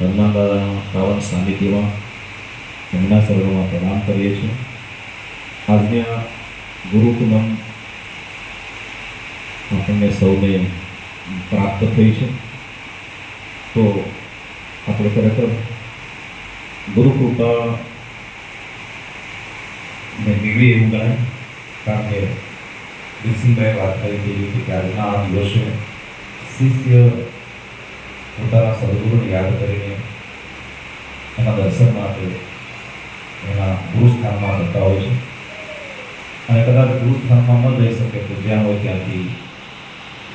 હનુમાન દાદાના પાવન સાનિધ્યમાં એમના સર્વમાં પ્રણામ કરીએ છીએ. આજની આ ગુરુ પૂનમ આપણને સૌને પ્રાપ્ત થઈ છે. તો આપણે ખરેખર ગુરુ કૃપા ને મેળવી એવું ગણાય. કારણ કે દિલસિંહભાઈ વાત કરી હતી કે આજના આ દિવસે શિષ્ય પોતાના સદગુરુને યાદ કરીને એના દર્શન માટે એના ગુરુસ્થાનમાં જતા હોય છે અને કદાચ ગુરુસ્થાનમાં ન જઈ શકે તો જ્યાં હોય ત્યાંથી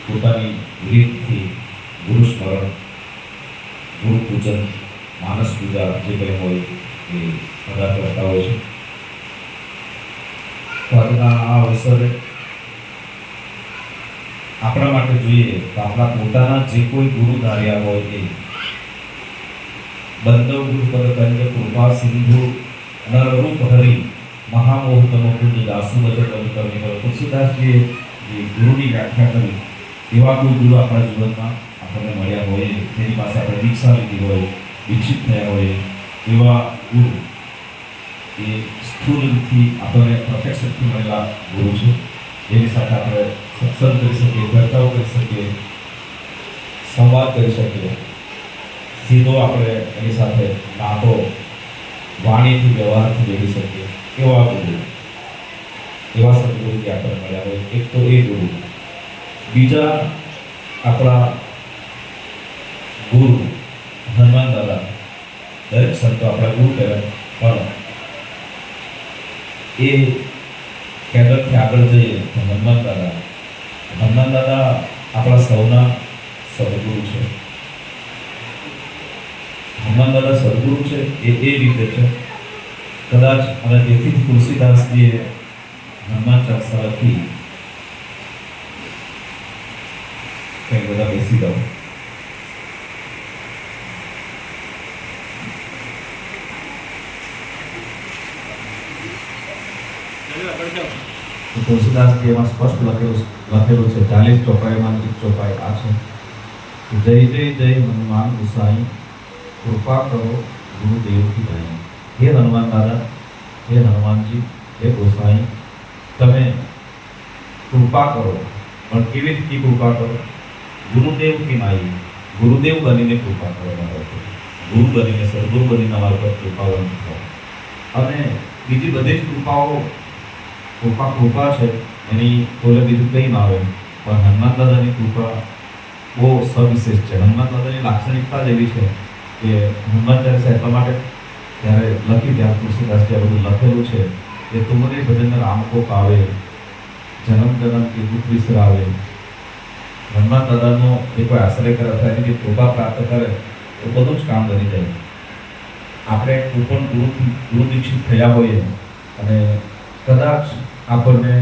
પોતાની રીતથી ગુરુ સ્મરણ ગુરુ પૂજન માનસ પૂજા જે કંઈ હોય એ બધા કરતા હોય છે તો આજના આ અવસરે આપણા માટે જોઈએ તો આપણા પોતાના જે કોઈ ગુરુ ધાર્યા હોય એ બંધવ ગુરુપદ કંજ કૃપા સિંધુ નરરૂપ હરી મહામોહ તમ કુંજ દાસુ બચત કરવી કરો. તુલસીદાસજીએ જે ગુરુની વ્યાખ્યા કરી, એવા કોઈ ગુરુ આપણા જીવનમાં આપણને મળ્યા હોય, તેની પાસે આપણે દીક્ષા લીધી હોય વિકસિત થયા હોય, એવા ગુરુ એ સ્થૂલથી આપણને પ્રત્યક્ષથી મળેલા ગુરુ છે. જેની સાથે આપણે સત્સંગ કરી શકીએ ચર્ચાઓ કરી શકીએ સંવાદ કરી શકીએ સીધો આપણે એની સાથે નાતો વાણીથી વ્યવહારથી જોડી શકીએ એવા ગુરુ એવા સદગુરુથી આપણને મળ્યા હોય એક તો એ ગુરુ બીજા આપણા ગુરુ હનુમાન દાદા દરેક સંતો આપણા ગુરુ કહેવાય પણ એ કેન્દ્રથી આગળ જઈએ તો હનુમાન દાદા હનુમાન દાદા આપણા સૌના સદગુરુ છે. હનુમાન દાદા સદગુરુ છે એ એ રીતે છે. કદાચ અને તેથી જ તુલસીદાસજીએ હનુમાન ચાલીસા લખી કંઈક બધા બેસી જાઓ. તો તુલસીદાસજી એમાં સ્પષ્ટ લખેલું લખેલું છે ચાલીસ ચોપાઈમાં એક ચોપાઈ આ છે જય જય જય હનુમાન ગુસાઈ કૃપા કરો ગુરુદેવ કી હે હનુમાન દાદા હે હનુમાનજી હે ગોસાઈ તમે કૃપા કરો પણ કેવી રીતે કૃપા કરો ગુરુદેવ કી માઈ ગુરુદેવ બનીને કૃપા કરો મારા ઉપર ગુરુ બનીને સદગુરુ બનીને અમારા પર કૃપાવંત થાઓ અને બીજી બધી જ કૃપાઓ કૃપા કૃપા છે. એની બોલે બીજું કંઈ ના આવે પણ હનુમાન દાદાની કૃપા બહુ સવિશેષ છે. હનુમાન દાદાની લાક્ષણિકતા જ એવી છે કે હનુમાન ચાલીસા એટલા માટે ત્યારે લખી ત્યાં તુલસીદાસજી આ બધું લખેલું છે કે તુમને ભજન રામ કો પાવે, જન્મ જન્મ કે દુઃખ વિસરાવે. હનુમાન દાદાનો એ કોઈ આશ્રય કરે અથવા એની કૃપા પ્રાપ્ત કરે તો બધું જ કામ બની જાય. આપણે કોઈ પણ ગુરુ ગુરુ દીક્ષિત થયા હોઈએ અને કદાચ આપણને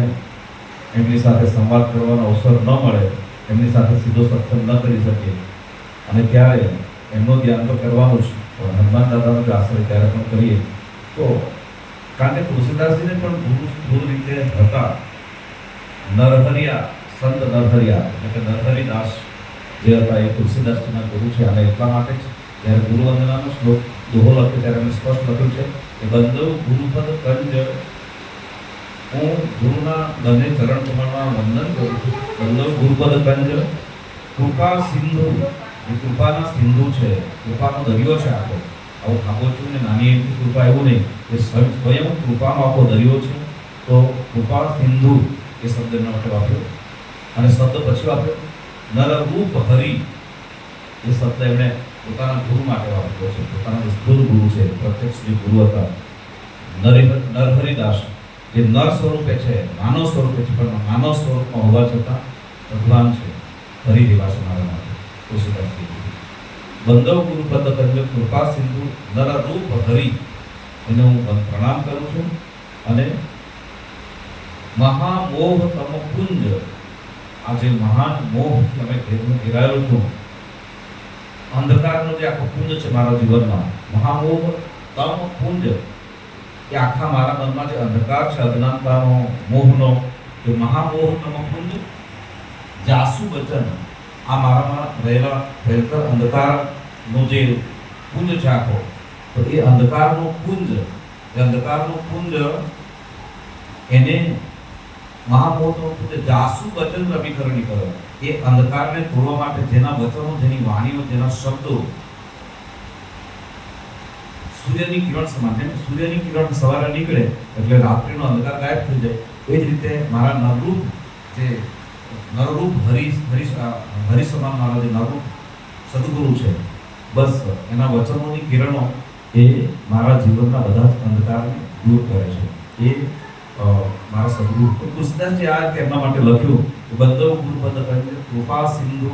એમની સાથે સંવાદ કરવાનો અવસર ન મળે, એમની સાથે સીધો સત્સંગ ન કરી શકીએ. અને ત્યારે એમનું ધ્યાન તો કરવાનું જ, પણ હનુમાન દાદાનો જો આશ્રય ત્યારે પણ કરીએ. તો કારણ કે તુલસીદાસજીને પણ ગુરુ ગુરુ રીતે હતા. નરહરિયા, સંત નરહરિયા, એટલે કે નરહરિદાસ જે હતા એ તુલસીદાસજીના ગુરુ છે. અને એટલા માટે જ જ્યારે ગુરુ વંદનાનો શ્લોક દોહો લખ્યો, ત્યારે એમને સ્પષ્ટ લખ્યું છે કે બંધુ ગુરુપદ કંજ હું ગુરુના ધને ચરણ કમળમાં વંદન કરું છું. બંધવ ગુરુપદ ગંજ કૃપા સિંધુ. એ કૃપાના સિંધુ છે. કૃપાનો દરિયો છે આખો આવું છું ને નાની એવી કૃપા એવું નહીં કે સ્વયં કૃપાનો આખો દરિયો છે. તો કૃપા સિંધુ એ શબ્દ એમના માટે વાપર્યો અને શબ્દ પછી વાપર્યો નર રૂપ હરિ. એ શબ્દ એમણે પોતાના ગુરુ માટે વાપર્યો છે. પોતાના જે ગુરુ છે. પ્રત્યક્ષ જે ગુરુ હતા. નર નરહરિદાસ. જે નર સ્વરૂપે છે, માનવ સ્વરૂપે છે, પણ માનવ સ્વરૂપમાં હોવા છતાં ભગવાન છે જેવા છે મારા માટે. તુલસીદાસજી. બંધવ ગુરુ પદ કંજ કૃપા સિંધુ નર રૂપ હરી. એને હું પ્રણામ કરું છું અને મહામોહ તમ કુંજ આ જે મહાન અમે ઘેર- ઘેરાયેલો છું. અંધકારનો જે આખો કુંજ છે મારા જીવનમાં, મહામોહ તમ કુંજ એ આખા મારા મનમાં જે અંધકાર છે, અજ્ઞાનતાનો, મોહનો, એ મહામોહ તમ કુંજ જાસુ વચન આ મારામાં રહેલા ભયંકર અંધકારનો જે પુંજ છે આખો, તો એ અંધકારનો પુંજ એ અંધકારનો પુંજ એને મહામોહનો પુંજ જાસુ વચન રવિકરણી કરો એ અંધકારને તોડવા માટે જેના વચનો, જેની વાણીઓ, જેના શબ્દો સૂર્યની કિરણ સમાન છે. સૂર્યની કિરણ સવારે નીકળે એટલે રાત્રિનો અંધકાર ગાયબ થઈ જાય. એ જ રીતે મારા નવરૂપ જે નવરૂપ હરી હરી હરી સમાન મારા જે નવરૂપ સદગુરુ છે, બસ એના વચનોની કિરણો એ મારા જીવનના બધા જ અંધકારને દૂર કરે છે. એ મારા સદગુરુ કૃષ્ણજી આ રીતે એમના માટે લખ્યું બંધવ ગુરુપદ કરીને કૃપા સિંધુ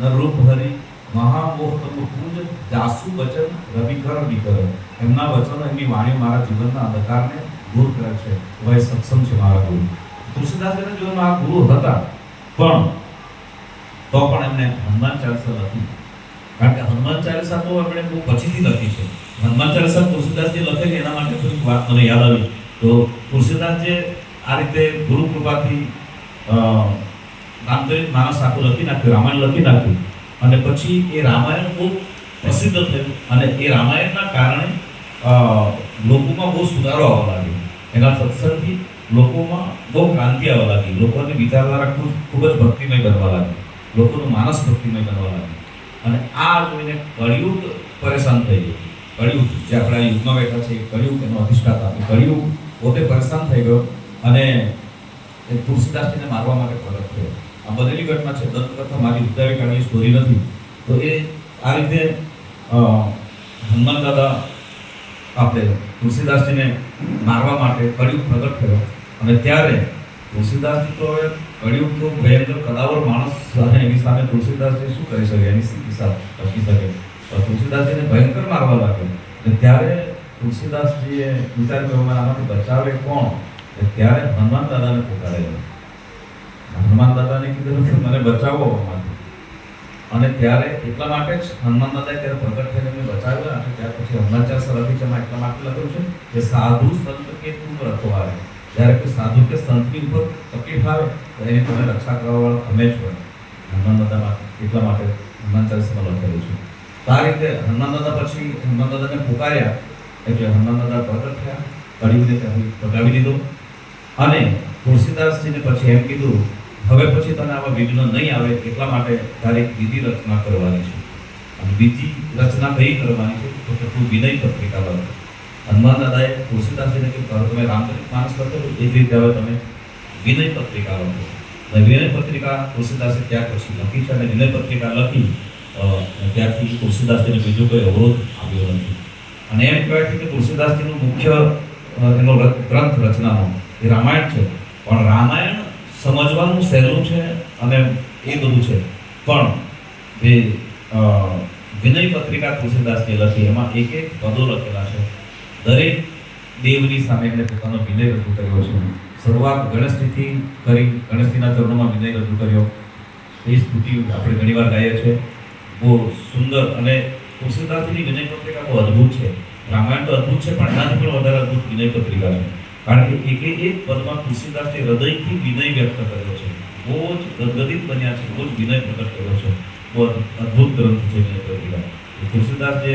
નવરૂપ હરિ મહામોહ તમુ પુંજ જાસુ વચન રવિકરણ વિકરણ. એમના વચનો એમની વાણી મારા જીવનના અંધકારને દૂર કરે છે. વય સક્ષમ છે મારા ગુરુ. તુલસીદાસજીના જીવનમાં આ ગુરુ હતા. પણ તો પણ એમને હનુમાન ચાલીસા લખી. કારણ કે હનુમાન ચાલીસા તો એમણે બહુ પછીથી લખી છે. હનુમાન ચાલીસા તુલસીદાસજી લખેલી એના માટે થોડીક વાત મને યાદ આવી. તો તુલસીદાસજી આ રીતે ગુરુ કૃપાથી અ, માણસ આખું લખી નાખ્યું રામાયણ લખી નાખ્યું. અને પછી એ રામાયણ બહુ પ્રસિદ્ધ થયું. અને એ રામાયણના કારણે લોકોમાં બહુ સુધારો આવવા લાગ્યો. એના સત્સંગથી લોકોમાં બહુ ક્રાંતિ આવવા લાગી. લોકોની વિચારધારા ખૂબ ખૂબ જ ભક્તિમય બનવા લાગી. લોકોનું માનસ ભક્તિમય બનવા લાગ્યું. અને આ જોઈને કળિયુગ પરેશાન થઈ ગયું. કળિયુગ, જે આપણા યુગમાં બેઠા છે એ કળિયુગ એનો અધિષ્ઠાત. આપ્યો કળિયુગ પોતે પરેશાન થઈ ગયો અને એ તુલસીદાસજીને મારવા માટે પ્રગટ થયો આ બનેલી ઘટના છે. દત્તકથા મારી ઉદ્ધારી કાળની સ્ટોરી નથી. તો એ આ રીતે હનુમાન દાદા આપણે તુલસીદાસજીને મારવા માટે કળિયુગ પ્રગટ થયો અને ત્યારે તુલસીદાસજી તો કળિયુગ તો ભયંકર કદાવર માણસ અને એની સામે તુલસીદાસજી શું કરી શકે? એની ટકી શકે? તુલસીદાસજીને ભયંકર મારવા લાગ્યો. અને ત્યારે તુલસીદાસજીએ વિચાર કર્યો, "મને આમાંથી બચાવે કોણ? ત્યારે હનુમાન દાદાને પુકારેલો હનુમાન દાદાને કીધું કે મને બચાવો અને ત્યારે એટલા માટે જ હનુમાન દાદાએ ત્યારે પ્રગટ થઈને મેં બચાવ્યા અને ત્યાર પછી હનુમાનચાર છે એટલા માટે લખ્યું છે કે સાધુ સંત કે તું આવે જ્યારે કોઈ સાધુ કે સંતની ઉપર તકલીફ આવે તો એની તમે રક્ષા કરવા વાળા તમે જ હોય. હનુમાન દાદામાં એટલા માટે હનુમાન ચાલીસામાં લખેલું છે. તો આ રીતે હનુમાન દાદા પછી હનુમાન દાદાને પુકાર્યા એટલે હનુમાન દાદા પ્રગટ થયા કડીને ત્યાંથી ભગાવી દીધો અને તુલસીદાસજીને પછી એમ કીધું હવે પછી તને આવા વિઘ્ન નહીં આવે એટલા માટે તારે એક બીજી રચના કરવાની છે. અને બીજી રચના કઈ કરવાની છે? તો કે તું વિનય પત્રિકા લખ હનુમાન દાદાએ તુલસીદાસજીને કે કરો તમે રામચરિત માનસ કરતો એ જ રીતે હવે તમે વિનય પત્રિકા લખો અને વિનય પત્રિકા તુલસીદાસે ત્યાર પછી લખી છે અને વિનય પત્રિકા લખી ત્યારથી તુલસીદાસજીને બીજો કોઈ અવરોધ આવ્યો નથી. અને એમ કહેવાય છે કે તુલસીદાસજીનું મુખ્ય એનો ગ્રંથ રચનાનો એ રામાયણ છે. પણ રામાયણ સમજવાનું સહેલું છે અને એ બધું છે. પણ જે વિનય પત્રિકા તુલસીદાસજીએ લખી, એમાં એક એક પદો લખેલા છે. દરેક દેવની સામે એમણે પોતાનો વિનય રજૂ કર્યો છે. શરૂઆત ગણેશજીથી કરી, ગણેશજીના ચરણોમાં વિનય રજૂ કર્યો. એ સ્તુતિ આપણે ઘણીવાર ગાઈએ છીએ બહુ સુંદર અને તુલસીદાસની વિનય પત્રિકા બહુ અદ્ભુત છે. રામાયણ તો અદ્ભુત છે, પણ એનાથી પણ વધારે અદ્ભુત વિનય પત્રિકા છે. કારણ કે એક એક પદમાં તુલસીદાસે હૃદયથી વિનય વ્યક્ત કર્યો છે. બહુ જ ગદગદિત બન્યા છે બહુ જ વિનય પ્રગટ કર્યો છે. બહુ અદ્ભુત ગ્રંથ છે વિનય પ્રતિકા તુલસીદાસ જે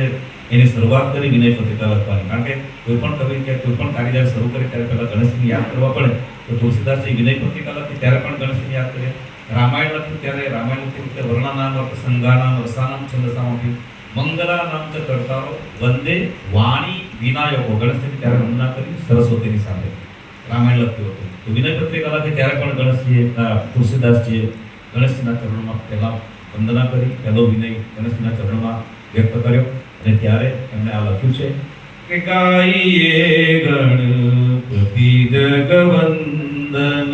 એની શરૂઆત કરી વિનય પત્રિકા લખવાની. કારણ કે કોઈ પણ કવિ કે કોઈ પણ કાર્ય શરૂ કરે ત્યારે પહેલાં ગણેશજીને યાદ કરવા પડે. તો તુલસીદાસજી વિનય પત્રિકા લખી ત્યારે પણ ગણેશજીને યાદ કરીએ રામાયણ લખ્યું ત્યારે રામાયણ લખ્યું કે વર્ણનામ સંગાનામ રસાનામ છંદસામાંથી મંગલા નામ ચ કરતારો વંદે વાણી વિનાયકો ગણેશજીની ત્યારે વંદના કરી સરસ્વતીની સાથે રામાયણ લખ્યું હતું. તો વિનય પત્રિકા લખી ત્યારે પણ ગણેશજીએ તુલસીદાસજીએ ગણેશજીના ચરણોમાં પહેલાં વંદના કરી, પહેલો વિનય ગણેશજીના ચરણોમાં વ્યક્ત કર્યો અને ત્યારે એમણે આ લખ્યું છે, કે ગાઈએ ગણપતિ જગવંદન,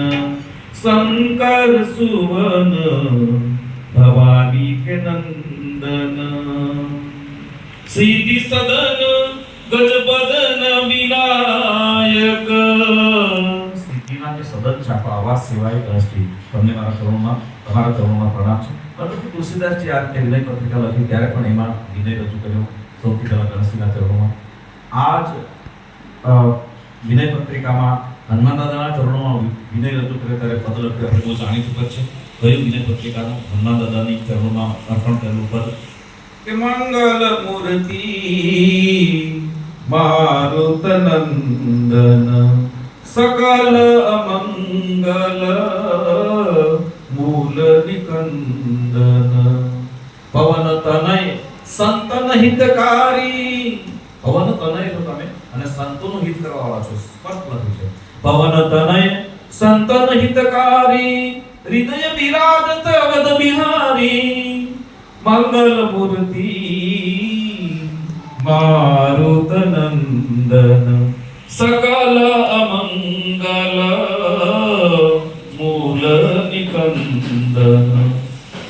શંકર સુવન ભવાની કે નંદન સીધી સદન ગજબદન વિનાયક. સિદ્ધિના જે સદન છે આપણો સેવાય ગણેશજી તમને મારા ચરણોમાં તમારા ચરણોમાં પ્રણામ છે. પરંતુ તુલસીદાસજી આ વિનય પત્રિકા લખી ત્યારે પણ એમાં વિનય રજૂ કર્યો સૌથી પહેલા ગણેશજીના ચરણોમાં. આજ વિનય પત્રિકામાં હનુમાન દાદાના ચરણોમાં વિનય રજૂ કર્યો ત્યારે પદ લખ્યું આપણે બહુ જાણીતું પદ છે. કયું વિનય પત્રિકાનું? હનુમાનદાદાની ચરણોમાં અર્પણ કરેલું પદ? કે મંગલ મૂર્તિ મારુત નંદન સકલ અમંગલ મૂલ નિકંદન પવન તનય સંતન હિતકારી પવન તનય તો તમે અને સંતોનું હિત કરવા વાળા છો સ્પષ્ટ લખ્યું છે પવન તનય સંતન હિતકારી હૃદય બિરાજત અવધ બિહારી મંગલ મૂર્તિ મારુત નંદન સકલ અમંગલ મૂલ નિકંદન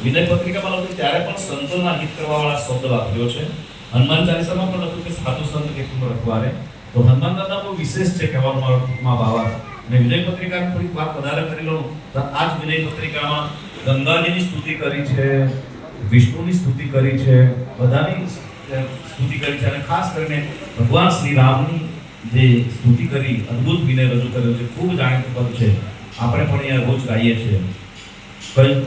વિનય પત્રિકામાં લખ્યું ત્યારે પણ સંતોના હિત કરવા વાળા શબ્દ વાપર્યો છે હનુમાન ચાલીસામાં પણ લખ્યું કે સાધુ સંત કેટલું રખવારે તો હનુમાન દાદા બહુ વિશેષ છે કહેવામાં બાવા। અને વિનય પત્રિકા થોડીક વાત વધારે કરી લઉં, તો આ જ વિનય પત્રિકામાં ગંગાજીની સ્તુતિ કરી છે, વિષ્ણુની સ્તુતિ કરી છે, બધાની સ્તુતિ કરી છે. અને ખાસ કરીને ભગવાન શ્રી રામની જે સ્તુતિ કરી, અદ્ભુત વિનય રજૂ કર્યો છે, ખૂબ જાણીતું પદ છે. આપણે પણ અહીંયા રોજ ગાઈએ છીએ. કઈ?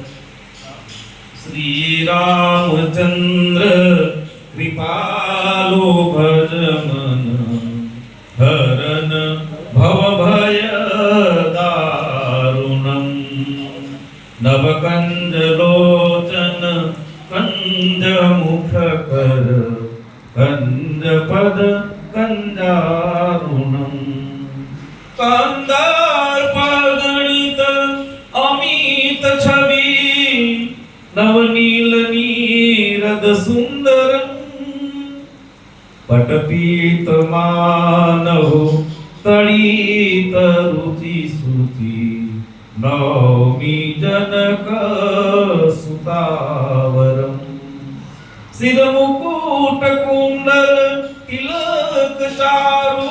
શ્રી રામચંદ્ર કૃપાલો ભજ મન હરન ભવ ભય દારુણમ નવકંજ કંજારુણમ કંદાર પગણિત અમિત છવી નવનીલ નીરદ સુંદર પટપીત માનવ તળીત રુચિ સુચિ નવમી જનક સુતાવરમ સિર મુકુટ કુંડલ તિલક चारू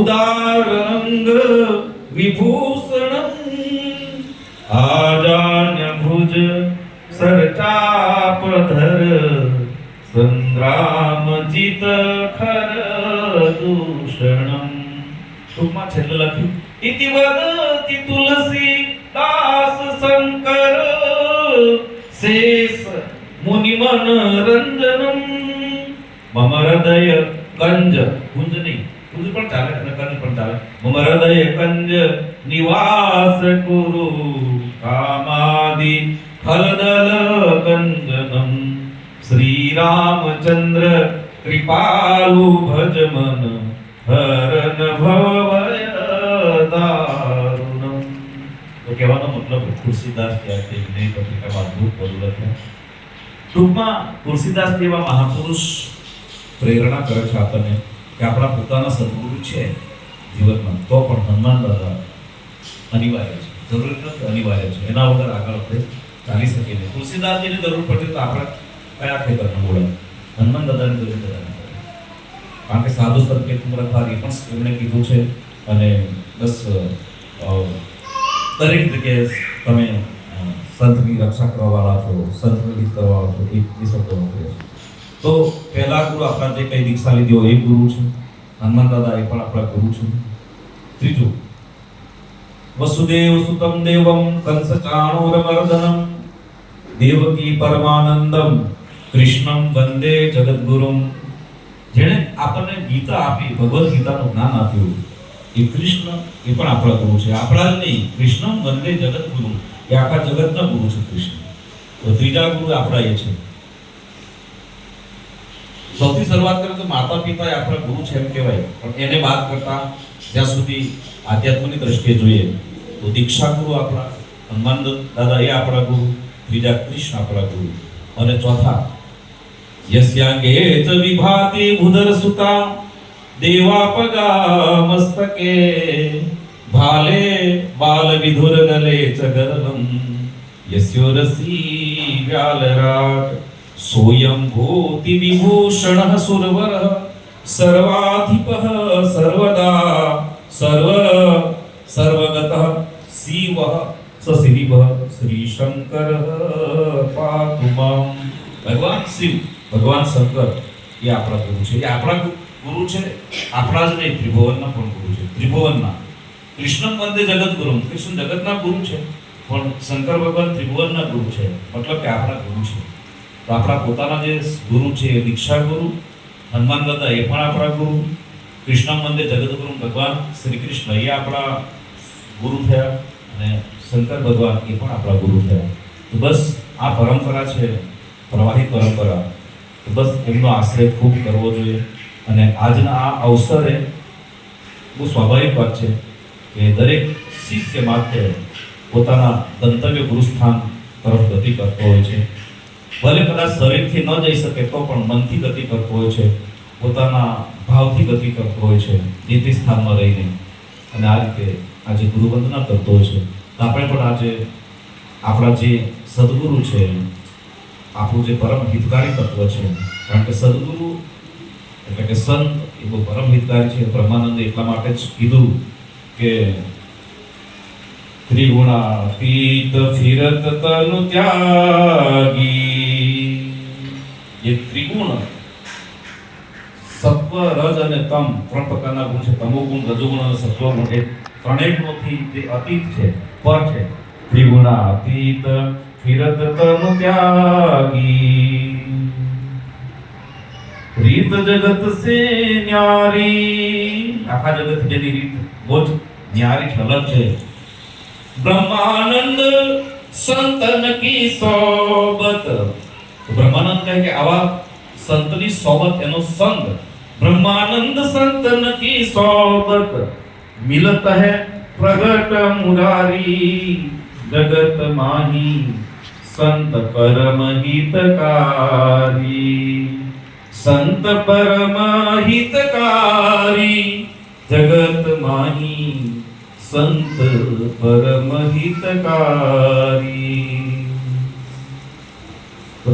उदारंग विभूषण आजान्यभुज सरचापधर संग्रामजित खर दूषणम सुमा छेल्लेला इति वदति तुलसी दास शंकर शेष मुनिमन रंजनम. मम हृदय કંજ કુંજ નહીં. કુંજ પણ ચાલે અને કંજ પણ ચાલે. મમ હૃદય કંજ નિવાસ કુરુ, કામાદિ ફલદલ કંજનમ. શ્રી રામચંદ્ર કૃપાલુ ભજ મન હરન ભવય દારુણમ તો કહેવાનો મતલબ ખુરશીદાસ ત્યાં તે વિનય પત્રિકામાં અદભુત પદ લખ્યા ટૂંકમાં તુલસીદાસ જેવા મહાપુરુષ પ્રેરણા કરે છે આપણને કે આપણા પોતાના સદગુરુ છે જીવનમાં. તો પણ હનુમાન દાદા અનિવાર્ય છે. જરૂરી નથી અનિવાર્ય છે. એના વગર આગળ આપણે ચાલી શકીએ નહીં. તુલસીદાસજીની જરૂર પડતી તો આપણે કયા ખેતરના બોલાય? હનુમાન દાદાની જરૂર પડે. કારણ કે સાધુ સંકેત એ પણ એમણે કીધું છે અને બસ દરેક જગ્યાએ તમે સંતની રક્ષા કરવા વાળા છો સંતની રીત કરવા વાળા છો, એ શબ્દો છે. તો પહેલા ગુરુ આપણા જે કઈ દીક્ષા લીધી હોય એ ગુરુ છે. હનુમાન દાદા એ પણ આપણા ગુરુ છે. ત્રીજું, વસુદેવ સુતમ દેવમ કંસ ચાણૂરમર્દનમ દેવકી પરમાનંદમ, કૃષ્ણમ વંદે જગદગુરુમ. જેણે આપણને ગીતા આપી, ભગવદ્ ગીતાનું જ્ઞાન આપ્યું, એ કૃષ્ણ એ પણ આપણા ગુરુ છે. આપણા જ નહીં, કૃષ્ણમ વંદે જગદગુરુ એ આખા જગતના ગુરુ છે કૃષ્ણ. તો ત્રીજા ગુરુ આપણા એ છે. સૌથી શરૂઆત કરીએ તો માતા પિતા આપણા ગુરુ છે એમ કહેવાય. પણ એને વાત કરતા જ્યાં સુધી આધ્યાત્મની દ્રષ્ટિએ જોઈએ, તો દીક્ષા ગુરુ આપણા, હનુમાન દાદા એ આપણા ગુરુ, ત્રીજા કૃષ્ણ આપણા ગુરુ. અને ચોથા, યસ્યાંગે ચ વિભાતિ ઉદર સુતા દેવાપગા મસ્તકે, ભાલે બાલ વિધુર ગલે ચ ગરલમ યસ્યો રસી વ્યાલરાટ વિભૂષણ સુરવર. સર્વાધિપ સર્વદા સર્વ સર્વગત શિવ. સશિવ શ્રી શંકર પાતુ ભગવાન શિવ, ભગવાન શંકર, એ આપણા ગુરુ છે. એ આપણા ગુરુ છે. આપણા જ નહીં ત્રિભુવનના પણ ગુરુ છે. ત્રિભુવનના કૃષ્ણ વંદે જગત ગુરુ કૃષ્ણ જગતના ગુરુ છે. પણ શંકર ભગવાન ત્રિભુવનના ગુરુ છે. મતલબ કે આપણા ગુરુ છે. તો આપણા પોતાના જે ગુરુ છે એ દીક્ષા ગુરુ, હનુમાન દાદા એ પણ આપણા ગુરુ, કૃષ્ણ મંદિર જગતગુરુ ભગવાન શ્રી કૃષ્ણ એ આપણા ગુરુ થયા અને શંકર ભગવાન એ પણ આપણા ગુરુ થયા. તો બસ આ પરંપરા છે, પ્રવાહી પરંપરા. તો બસ એમનો આશ્રય ખૂબ કરવો જોઈએ. અને આજના આ અવસરે બહુ સ્વાભાવિક વાત છે કે દરેક શિષ્ય માટે પોતાના ગંતવ્ય ગુરુસ્થાન તરફ ગતિ કરતો હોય છે. ભલે કદાચ શરીરથી ન જઈ શકે, તો પણ મનથી ગતિ કરતો હોય છે, પોતાના ભાવથી ગતિ કરતો હોય છે, નીતિ સ્થાનમાં રહીને. અને આ રીતે આજે ગુરુવંદના કરતો હોય છે, તો આપણે પણ આજે આપણા જે સદગુરુ છે, આપણું જે પરમ હિતકારી તત્વ છે, કારણ કે સદગુરુ એટલે કે સંત, એ બહુ પરમ હિતકારી છે બ્રહ્માનંદ એટલા માટે જ કીધું કે ત્રિગુણાતીત ફિરત તનુ ત્યાગી. એ ત્રિગુણ સત્વ રજ અને તમ ત્રણ પ્રકારના ગુણ છે. તમો ગુણ, રજોગુણ અને સત્વ ગુણ એ ત્રણેયમાંથી જે અતીત છે, પર છે. ત્રિગુણાતીત ફિરત તનુ ત્યાગી. રીત જગત સે ન્યારી. આખા જગત જેની રીત બહુ જ ન્યારી ઠલક છે. બ્રહ્માનંદ સંતન કી સોબત. બ્રહ્માનંદ કહે કે આવા સંતની સોબત, એનો સંગ બ્રહ્માનંદ સંતન કી સોબત. મિલત હૈ પ્રગટ મુરારી, જગત માહી, સંત પરમ હિતકારી. સંત પરમ હિતકારી, જગત માહી સંત પરમહિતકારી. તો